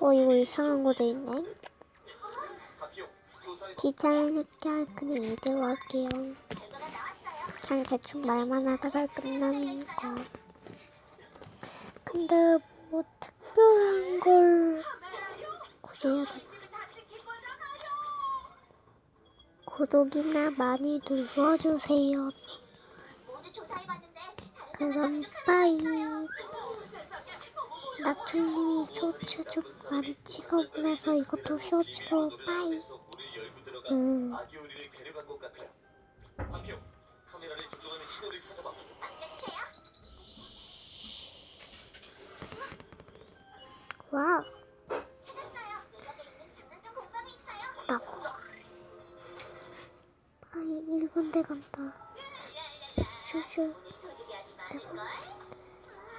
어 이거 이상한 거도 있네. 귀찮으니까 그냥 이대로 할게요. 그냥 대충 말만 하다가 끝나는 거. 근데 뭐 특별한 걸 굳이 해야 되나? 구독이나 많이 눌러주세요. 그럼 빠이. 낙초님이 쇼츠 좀 많이 찍어보내서 이것도 쇼츠로 빠이. 나. 빠이 일본 대 간다. 슈슈.